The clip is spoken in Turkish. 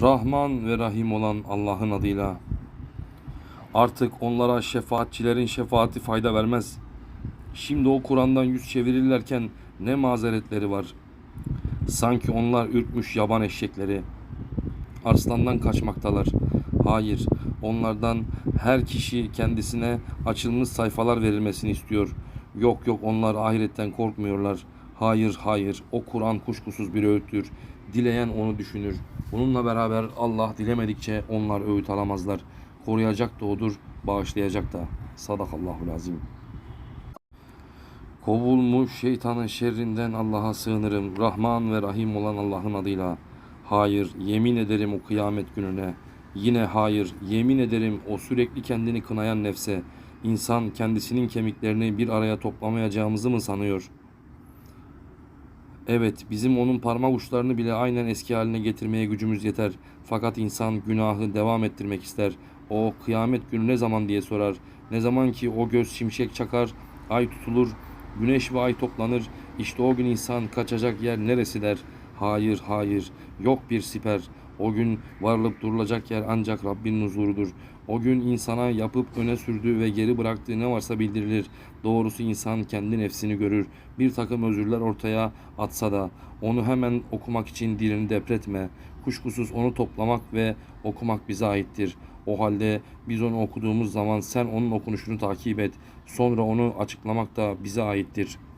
Rahman ve Rahim olan Allah'ın adıyla. Artık onlara şefaatçilerin şefaati fayda vermez. Şimdi o Kur'an'dan yüz çevirirlerken ne mazeretleri var. Sanki onlar ürkmüş yaban eşekleri. Arslandan kaçmaktalar. Hayır, onlardan her kişi kendisine açılmış sayfalar verilmesini istiyor. Yok yok onlar ahiretten korkmuyorlar. Hayır hayır o Kur'an kuşkusuz bir öğüttür. Dileyen onu düşünür. Bununla beraber Allah dilemedikçe onlar öğüt alamazlar. Koruyacak da odur, bağışlayacak da. Sadakallahu lazim. Kovulmuş şeytanın şerrinden Allah'a sığınırım. Rahman ve Rahim olan Allah'ın adıyla. Hayır, yemin ederim o kıyamet gününe. Yine hayır, yemin ederim o sürekli kendini kınayan nefse. İnsan kendisinin kemiklerini bir araya toplamayacağımızı mı sanıyor? Evet, bizim onun parmak uçlarını bile aynen eski haline getirmeye gücümüz yeter. Fakat insan günahı devam ettirmek ister. O kıyamet günü ne zaman diye sorar. Ne zaman ki o göz şimşek çakar, ay tutulur, güneş ve ay toplanır. İşte o gün insan kaçacak yer neresi der. Hayır, hayır, yok bir siper. O gün varılıp durulacak yer ancak Rabbin huzurudur. O gün insana yapıp öne sürdüğü ve geri bıraktığı ne varsa bildirilir. Doğrusu insan kendi nefsini görür. Bir takım özürler ortaya atsa da onu hemen okumak için dilini depretme. Kuşkusuz onu toplamak ve okumak bize aittir. O halde biz onu okuduğumuz zaman sen onun okunuşunu takip et. Sonra onu açıklamak da bize aittir.''